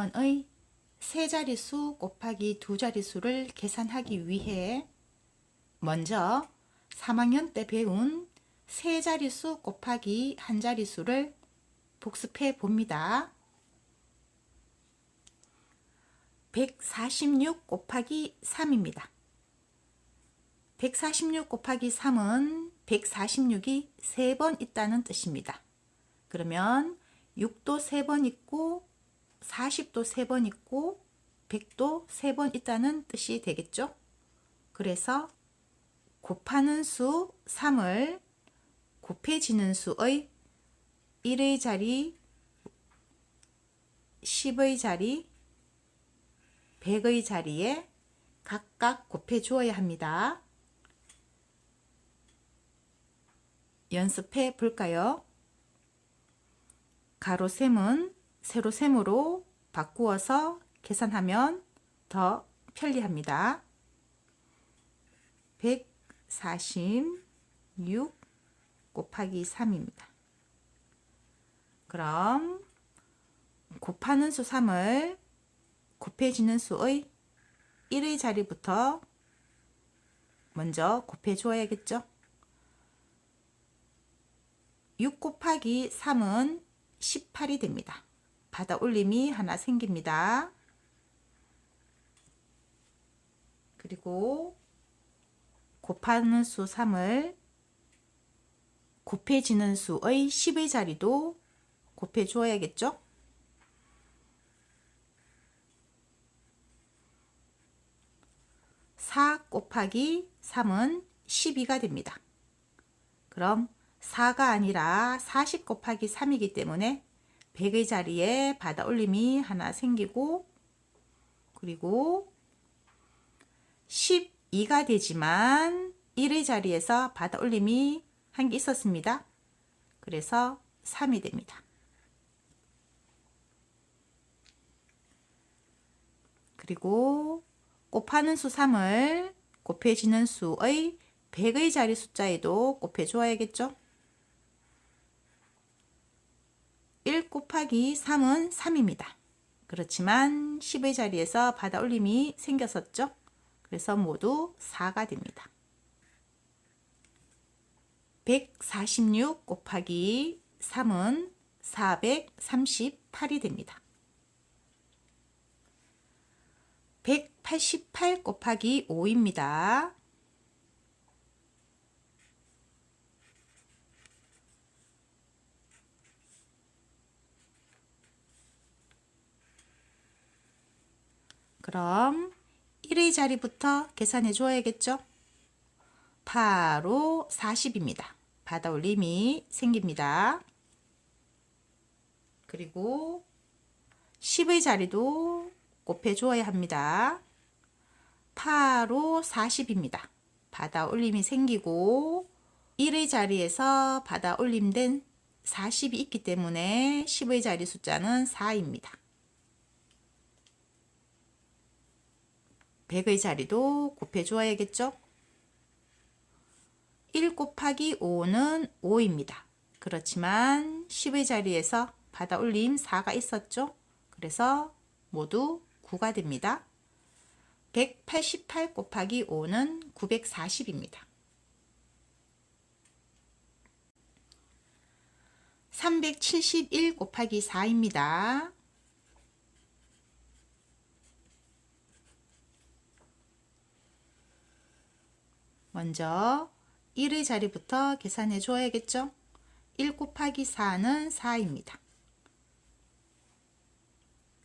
3학년의 세 자릿수 곱하기 두 자릿수를 계산하기 위해 먼저 3학년 때 배운 세 자릿수 곱하기 한 자릿수를 복습해 봅니다. 146 곱하기 3입니다. 146 곱하기 3은 146이 3번 있다는 뜻입니다. 그러면 6도 3번 있고 40도 3번 있고 100도 3번 있다는 뜻이 되겠죠? 그래서 곱하는 수 3을 곱해지는 수의 1의 자리, 10의 자리, 100의 자리에 각각 곱해 주어야 합니다. 연습해 볼까요? 가로셈은 세로셈으로 바꾸어서 계산하면 더 편리합니다. 146 곱하기 3입니다. 그럼 곱하는 수 3을 곱해지는 수의 1의 자리부터 먼저 곱해 주어야겠죠? 6 곱하기 3은 18이 됩니다. 받아 올림이 하나 생깁니다. 그리고 곱하는 수 3을 곱해지는 수의 10의 자리도 곱해 주어야겠죠? 사 곱하기 3은 12가 됩니다. 그럼 4가 아니라 40 곱하기 3이기 때문에 100의 자리에 받아 올림이 하나 생기고 그리고 12가 되지만 1의 자리에서 받아 올림이 한 개 있었습니다. 그래서 3이 됩니다. 그리고 곱하는 수 3을 곱해지는 수의 100의 자리 숫자에도 곱해 주어야겠죠? 1 곱하기 3은 3입니다. 그렇지만 10의 자리에서 받아 올림이 생겼었죠? 그래서 모두 4가 됩니다. 146 곱하기 3은 438이 됩니다. 188 곱하기 5입니다. 그럼 1의 자리부터 계산해 줘야겠죠? 바로 40입니다. 받아 올림이 생깁니다. 그리고 10의 자리도 곱해 주어야 합니다. 8로 40입니다. 받아 올림이 생기고 1의 자리에서 받아 올림된 40이 있기 때문에 10의 자리 숫자는 4입니다. 100의 자리도 곱해 주어야겠죠? 1 곱하기 5는 5입니다. 그렇지만 10의 자리에서 받아 올림 4가 있었죠? 그래서 모두 9가 됩니다. 188 곱하기 5는 940입니다. 371 곱하기 4입니다. 먼저 1의 자리부터 계산해 줘야겠죠? 1 곱하기 4는 4입니다.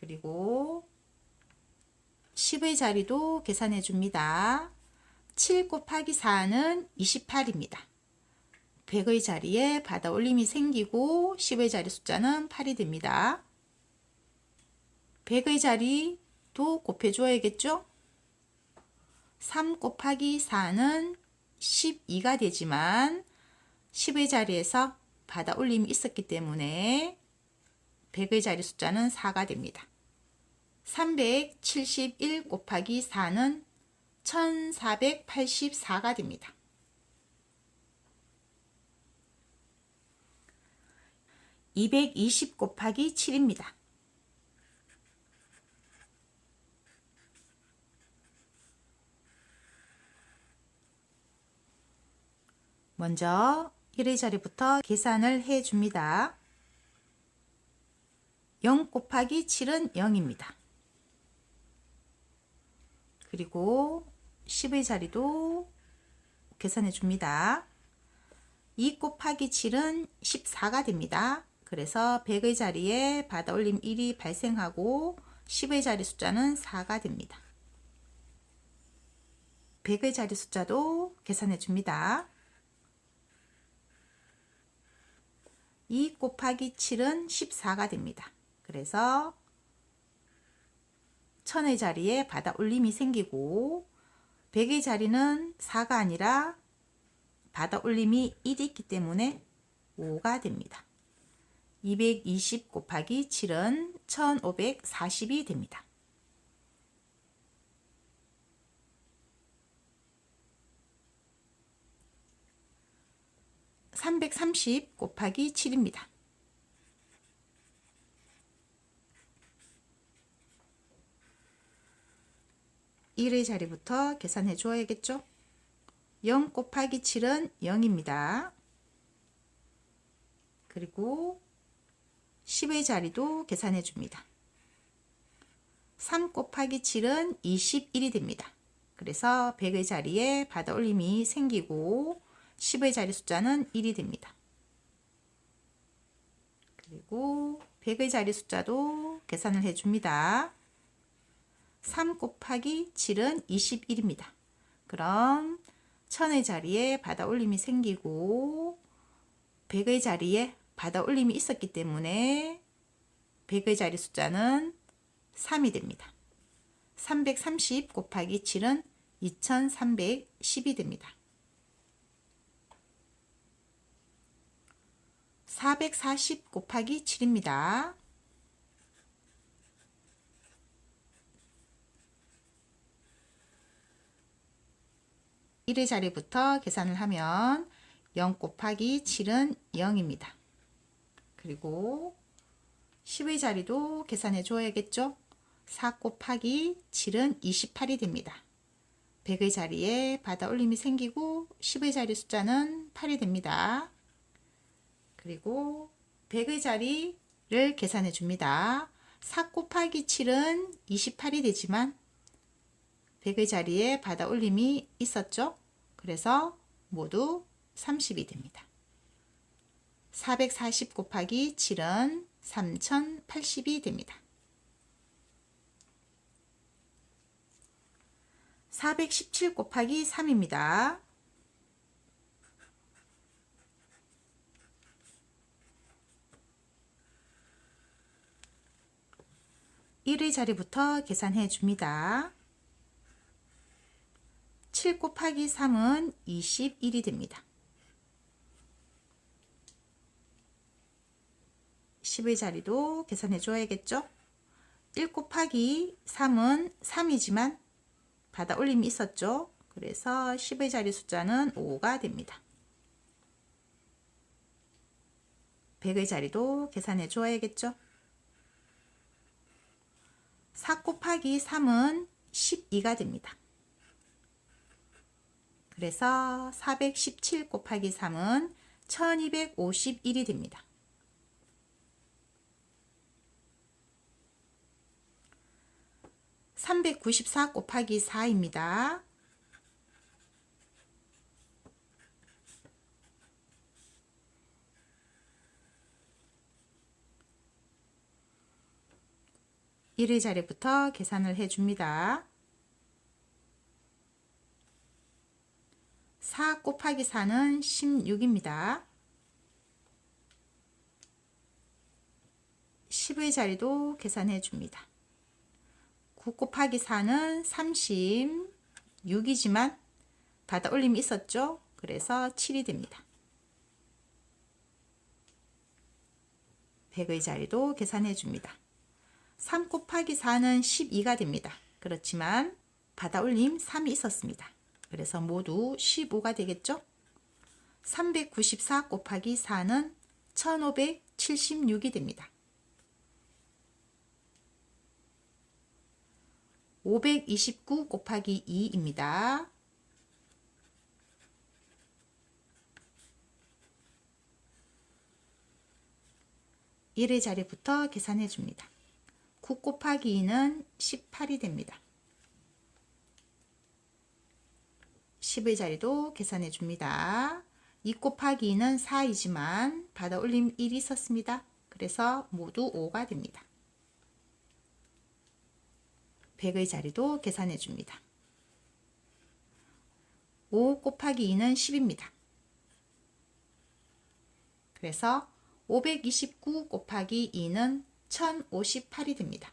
그리고 10의 자리도 계산해 줍니다. 7 곱하기 4는 28입니다. 100의 자리에 받아 올림이 생기고 10의 자리 숫자는 8이 됩니다. 100의 자리도 곱해 줘야겠죠? 3 곱하기 4는 12가 되지만 10의 자리에서 받아 올림이 있었기 때문에 100의 자리 숫자는 4가 됩니다. 371 곱하기 4는 1484가 됩니다. 220 곱하기 7입니다. 먼저 1의 자리부터 계산을 해 줍니다. 0 곱하기 7은 0입니다. 그리고 10의 자리도 계산해 줍니다. 2 곱하기 7은 14가 됩니다. 그래서 100의 자리에 받아 올림 1이 발생하고 10의 자리 숫자는 4가 됩니다. 100의 자리 숫자도 계산해 줍니다. 2 곱하기 7은 14가 됩니다. 그래서 1000의 자리에 받아 올림이 생기고 100의 자리는 4가 아니라 받아 올림이 1이 있기 때문에 5가 됩니다. 220 곱하기 7은 1540이 됩니다. 330 곱하기 7입니다. 1의 자리부터 계산해 주어야겠죠? 0 곱하기 7은 0입니다. 그리고 10의 자리도 계산해 줍니다. 3 곱하기 7은 21이 됩니다. 그래서 100의 자리에 받아 올림이 생기고 10의 자리 숫자는 1이 됩니다. 그리고 100의 자리 숫자도 계산을 해줍니다. 3 곱하기 7은 21입니다. 그럼 1000의 자리에 받아 올림이 생기고 100의 자리에 받아 올림이 있었기 때문에 100의 자리 숫자는 3이 됩니다. 330 곱하기 7은 2310이 됩니다. 440 곱하기 7입니다. 1의 자리부터 계산을 하면 0 곱하기 7은 0입니다. 그리고 10의 자리도 계산해 줘야겠죠? 4 곱하기 7은 28이 됩니다. 100의 자리에 받아 올림이 생기고 10의 자리 숫자는 8이 됩니다. 그리고 100의 자리를 계산해 줍니다. 4 곱하기 7은 28이 되지만 100의 자리에 받아 올림이 있었죠. 그래서 모두 30이 됩니다. 440 곱하기 7은 3080이 됩니다. 417 곱하기 3입니다. 1의 자리부터 계산해 줍니다. 7 곱하기 3은 21이 됩니다. 10의 자리도 계산해 줘야겠죠? 1 곱하기 3은 3이지만 받아 올림이 있었죠? 그래서 10의 자리 숫자는 5가 됩니다. 100의 자리도 계산해 줘야겠죠? 4 곱하기 3은 12가 됩니다. 그래서 417 곱하기 3은 1251이 됩니다. (394) 곱하기 4입니다. (1의) 자리부터 계산을 해줍니다. 4 곱하기 4는 16입니다. 10의 자리도 계산해 줍니다. 9 곱하기 4는 36이지만 받아 올림이 있었죠? 그래서 7이 됩니다. 100의 자리도 계산해 줍니다. 3 곱하기 4는 12가 됩니다. 그렇지만 받아올림 3이 있었습니다. 그래서 모두 15가 되겠죠? 394 곱하기 4는 1576이 됩니다. 529 곱하기 2입니다. 1의 자리부터 계산해 줍니다. 9 곱하기 2는 18이 됩니다. 10의 자리도 계산해 줍니다. 2 곱하기 2는 4이지만 받아 올림 1이 있었습니다. 그래서 모두 5가 됩니다. 100의 자리도 계산해 줍니다. 5 곱하기 2는 10입니다. 그래서 529 곱하기 2는 1058이 됩니다.